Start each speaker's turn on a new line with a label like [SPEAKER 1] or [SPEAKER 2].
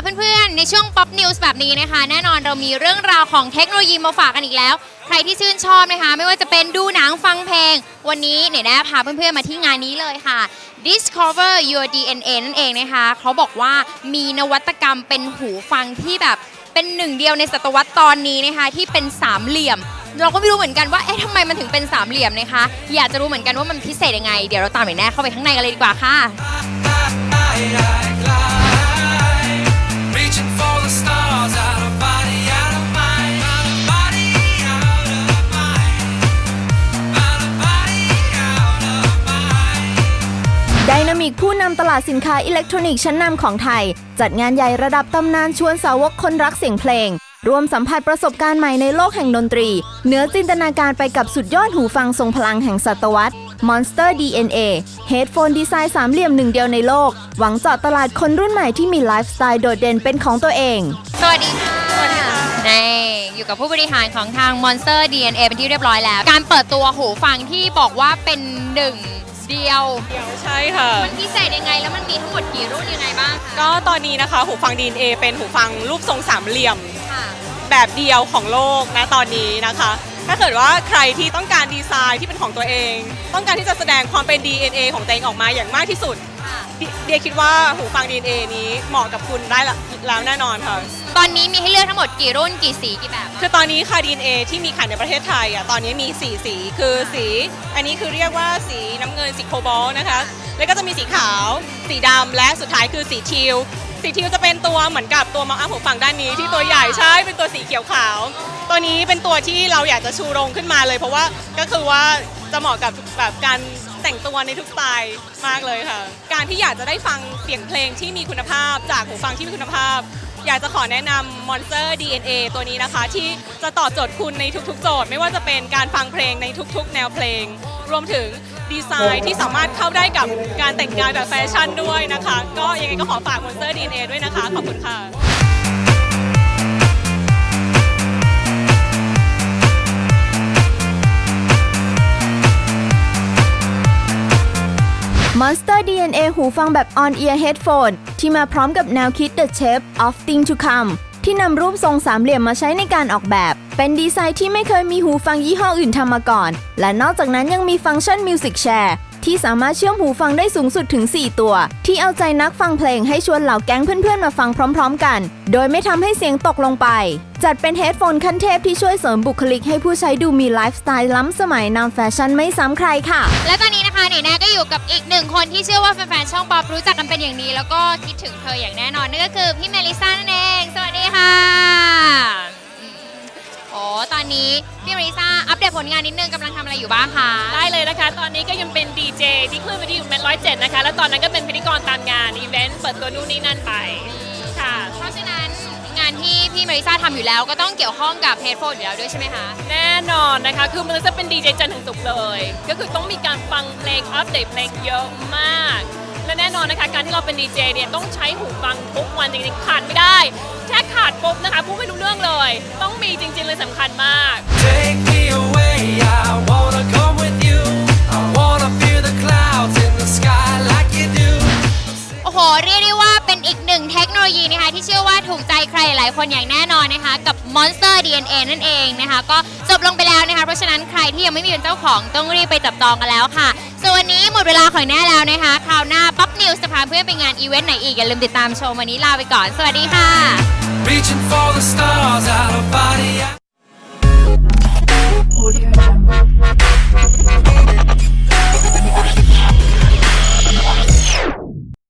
[SPEAKER 1] เพื่อนๆ ในช่วง Pop News แบบนี้นะคะ แน่นอนเรามีเรื่องราวของเทคโนโลยีมาฝากกันอีกแล้ว ใครที่ชื่นชอบนะคะ ไม่ว่าจะเป็นดูหนังฟังเพลง วันนี้เนี่ยนะพาเพื่อนๆ มาที่งานนี้เลยค่ะ Discover Your DNA นั่นเองนะคะ เขาบอกว่ามีนวัตกรรมเป็นหูฟังที่แบบเป็นหนึ่งเดียวในศตวรรษตอนนี้นะคะ ที่เป็นสามเหลี่ยม เราก็ไม่รู้เหมือนกันว่าเอ๊ะทำไมมันถึงเป็นสามเหลี่ยมนะคะ อยากจะรู้เหมือนกันว่ามันพิเศษยังไง เดี๋ยวเราตามหน่อยแน่เข้าไปข้างในกันเลยดีกว่าค่ะ
[SPEAKER 2] ผู้นำตลาดสินค้าอิเล็กทรอนิกส์ชั้นนำของไทย จัดงานใหญ่ระดับตำนานชวนสาวกคนรักเสียงเพลงร่วมสัมผัสประสบการณ์ใหม่ในโลกแห่งดนตรี เหนือจินตนาการไปกับสุดยอดหูฟังทรงพลังแห่งศตวรรษ Monster DNA เฮดโฟนดีไซน์สามเหลี่ยมหนึ่งเดียวในโลก หวังเจาะตลาดคนรุ่นใหม่ที่มีไลฟ์สไตล์โดดเด่นเป็นของตัวเอง
[SPEAKER 1] สวัสดีค่ะสวัสดีค่ะนี่อยู่กับผู้บริหารของทาง Monster DNA เป็นที่เรียบร้อยแล้ว การเปิดตัวหูฟังที่บอกว่าเป็นหนึ่ง เดียว
[SPEAKER 3] เดียวใช่ค่ะ
[SPEAKER 1] มันพิเศษยังไงแล้วมันมีทั้งหมดกี่รุ่นยังไงบ้างคะ
[SPEAKER 3] ก็ตอนนี้นะคะ หูฟัง DNA เป็นหูฟังรูปทรงสามเหลี่ยม
[SPEAKER 1] ค่ะ
[SPEAKER 3] แบบเดียวของโลกนะตอนนี้นะคะ ถ้าเกิดว่าใครที่ต้องการดีไซน์ที่เป็นของตัวเอง ต้องการที่จะแสดงความเป็น DNA ของตัวเองออกมาอย่างมากที่สุด
[SPEAKER 1] ค่ะ
[SPEAKER 3] ดิเดียคิดว่าหูฟัง DNA นี้เหมาะกับคุณได้ละแล้วแน่นอนค่ะ
[SPEAKER 1] ตอนนี้มีให้เลือกทั้งหมดกี่รุ่นกี่สีกี่แบบบ้าง
[SPEAKER 3] คือตอนนี้ค่ะ DNA ที่มีขายในประเทศไทยอะตอนนี้มี 4 สีคือสี อันนี้คือเรียกว่าสีน้ำเงินสีโคบอลต์นะคะ แล้วก็จะมีสีขาว สีดำและสุดท้ายคือสีทิว สีทิวจะเป็นตัวเหมือนกับตัวมาอัพหูฟังด้านนี้ที่ตัวใหญ่ใช่เป็นตัวสีเขียวขาว ตัวนี้เป็นตัวที่เราอยากจะชูโรงขึ้นมาเลย เพราะว่าก็คือว่าจะเหมาะกับแบบการแต่งตัวในทุกสไตล์มากเลยค่ะ การที่อยากจะได้ฟังเสียงเพลงที่มีคุณภาพจากหูฟังที่มีคุณภาพ อยากจะขอแนะนำ Monster DNA ตัวนี้นะคะ ที่จะตอบโจทย์คุณในทุกๆ โจทย์ ไม่ว่าจะเป็นการฟังเพลงในทุกๆ แนวเพลง รวมถึงดีไซน์ที่สามารถเข้าได้กับการแต่งกายแบบแฟชั่นด้วยนะคะ ก็ยังไงก็ขอฝาก Monster DNA ด้วยนะคะ ขอบคุณค่ะ
[SPEAKER 2] Monster DNA หูฟังแบบ on ear headphone ที่มาพร้อมกับแนวคิด The Shape of Thing to Come ที่นำรูปทรงสามเหลี่ยมมาใช้ในการออกแบบ เป็นดีไซน์ที่ไม่เคยมีหูฟังยี่ห้ออื่นทำมาก่อน และนอกจากนั้นยังมีฟังก์ชัน Music Share ที่สามารถเชื่อมหูฟังได้สูงสุดถึง 4 ตัว ที่เอาใจนักฟังเพลงให้ชวนเหล่าแก๊งเพื่อนๆ มาฟังพร้อมๆกัน โดยไม่ทำให้เสียงตกลงไป จัดเป็นเฮดโฟนขั้นเทพที่ช่วยเสริมบุคลิกให้ผู้ใช้ดูมีไลฟ์สไตล์ล้ำสมัยนำแฟชั่นไม่ซ้ำใครค่ะ
[SPEAKER 1] และตอนนี้นะคะ เนี่ยแน่ก็อยู่กับอีกหนึ่งคนที่เชื่อว่าแฟนๆช่องป๊อปรู้จักกันเป็นอย่างดี แล้วก็คิดถึงเธออย่างแน่นอนนั่นก็คือพี่เมลิซ่านั่นเอง สวัสดีค่ะอืมโอ้ตอนนี้พี่เมลิซ่าอัปเดตผลงานนิดนึงกำลังทำอะไรอยู่บ้างคะ
[SPEAKER 4] ได้เลยนะคะ ตอนนี้ก็ยังเป็นดีเจที่คลื่นวิทยุเมนร้อยเจ็ดนะคะ แล้วตอนนั้นก็เป็นพิธีกรตามงาน อีเวนต์เปิดตัวนู่นนี่นั่นไปค่
[SPEAKER 1] ลิซ่าทำอยู่แล้วก็ต้องเกี่ยวข้องกับเฮดโฟนอยู่แล้วด้วยใช่ไหมคะ
[SPEAKER 4] แน่นอนนะคะ คือมันจะเป็นดีเจจันทร์ถึงศุกร์เลย ก็คือต้องมีการฟังเพลง อัปเดตเพลงเยอะมาก และแน่นอนนะคะ การที่เราเป็นดีเจเนี่ยต้องใช้หูฟังทุกวันจริงๆขาดไม่ได้แค่ขาดปุ๊บนะคะพูดไม่รู้เรื่องเลย ต้องมีจริงๆเลยสำคัญมาก
[SPEAKER 1] ถูกใจใครหลายคนอย่างแน่นอนนะคะกับ Monster DNA นั่นเองนะคะ ก็จบลงไปแล้วนะคะ เพราะฉะนั้นใครที่ยังไม่มีเป็นเจ้าของต้องรีบไปจับจองกันแล้วค่ะส่วนวันนี้หมดเวลาของแน่แล้วนะคะ คราวหน้าป๊อปนิวส์จะพาเพื่อนไปงานอีเวนต์ไหนอีก อย่าลืมติดตามชมวันนี้ลาไปก่อน สวัสดีค่ะ
[SPEAKER 5] Reaching for the stars, out of body.